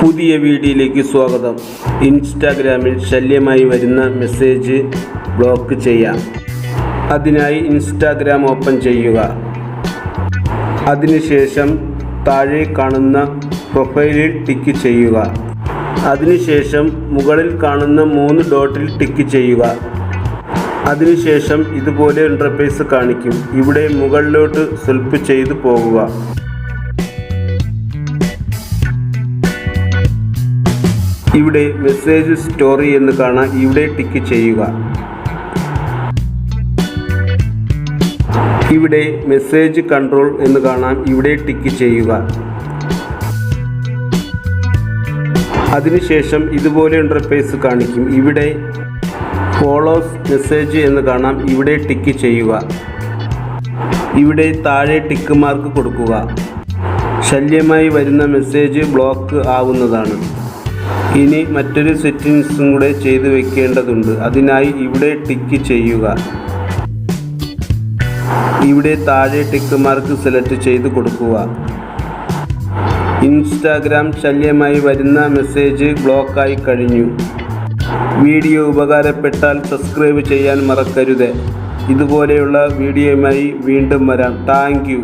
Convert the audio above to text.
പുതിയ വീഡിയോയിലേക്ക് സ്വാഗതം. ഇൻസ്റ്റാഗ്രാമിൽ ശല്യമായി വരുന്ന മെസ്സേജ് ബ്ലോക്ക് ചെയ്യാം. അതിനായി ഇൻസ്റ്റാഗ്രാം ഓപ്പൺ ചെയ്യുക. അതിനുശേഷം താഴെ കാണുന്ന പ്രൊഫൈലിൽ ടിക്ക് ചെയ്യുക. അതിനുശേഷം മുകളിൽ കാണുന്ന മൂന്ന് ഡോട്ടിൽ ടിക്ക് ചെയ്യുക. അതിനുശേഷം ഇതുപോലെ ഇന്റർഫേസ് കാണിക്കും. ഇവിടെ മുകളിലോട്ട് സ്വൽപ്പ് ചെയ്തു പോകുക. ഇവിടെ മെസ്സേജ് സ്റ്റോറി എന്ന് കാണാൻ ഇവിടെ ടിക്ക് ചെയ്യുക. ഇവിടെ മെസ്സേജ് കൺട്രോൾ എന്ന് കാണാം. ഇവിടെ ടിക്ക് ചെയ്യുക. അതിനുശേഷം ഇതുപോലെ ഇന്റർഫേസ് കാണിക്കും. ഇവിടെ ഫോളോസ് മെസ്സേജ് എന്ന് കാണാം. ഇവിടെ ടിക്ക് ചെയ്യുക. ഇവിടെ താഴെ ടിക്ക് മാർക്ക് കൊടുക്കുക. ശല്യമായി വരുന്ന മെസ്സേജ് ബ്ലോക്ക് ആവുന്നതാണ്. ഇനി മറ്റൊരു സെറ്റിങ്സും കൂടെ ചെയ്തു വെക്കേണ്ടതുണ്ട്. അതിനായി ഇവിടെ ടിക്ക് ചെയ്യുക. ഇവിടെ താഴെ ടിക്ക് മാർക്ക് സെലക്ട് ചെയ്ത് കൊടുക്കുക. ഇൻസ്റ്റാഗ്രാം ശല്യമായി വരുന്ന മെസ്സേജ് ബ്ലോക്കായി കഴിഞ്ഞു. വീഡിയോ ഉപകാരപ്പെട്ടാൽ സബ്സ്ക്രൈബ് ചെയ്യാൻ മറക്കരുത്. ഇതുപോലെയുള്ള വീഡിയോയുമായി വീണ്ടും വരാം. താങ്ക്